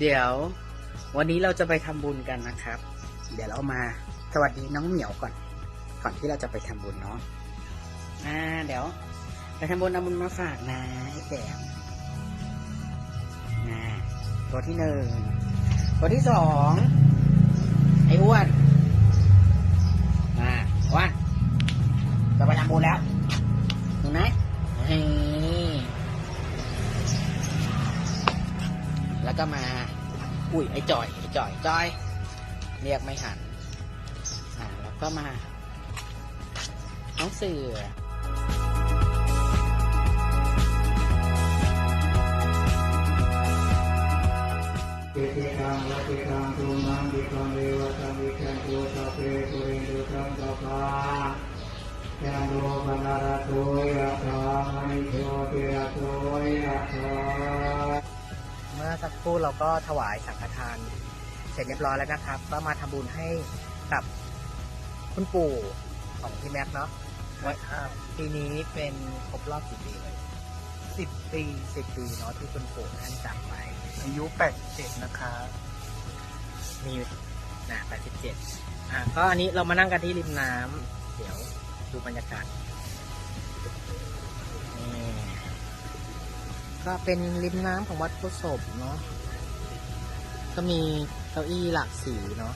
เดี๋ยววันนี้เราจะไปทำบุญกันนะครับ เดี๋ยวเรามาสวัสดีน้องเหมียวก่อน ก่อนที่เราจะไปทำบุญเนาะอ่าเดี๋ยว ไปทำบุญเอาบุญมาฝากนะไอ้แก้มนะตัวที่หนึ่งตัวที่สอง แล้วก็มา อุ้ยไอ้จอยไอ้จอยจอย เรียกไม่หันอ่าแล้วก็มาน้องเสือปิติตังวัติตังตุมังดิตังเรวตังวิจันตุสัพเพปุเรนตุสังกปายันโดปนาระโตยะธามณิโชติระโตยะธาเมื่อ สักครู่เราก็ถวายสังฆทาน เสร็จเรียบร้อยแล้วนะครับ ก็มาทำบุญให้กับคุณปู่ของพี่แม็กซ์เนาะว่าปีนี้เป็นครบรอบกี่ปีเลยสิบปีสิบปีเนาะที่คุณปู่ท่านจากไป อายุ87นะคะมีนะแปดสิบเจ็ดอะก็อันนี้เรามานั่งกันที่ริมน้ำเดี๋ยวดูบรรยากาศนี่ ก็เป็นริมน้ำของวัดโพศพเนาะก็มีเก้าอี้หลากสีเนาะ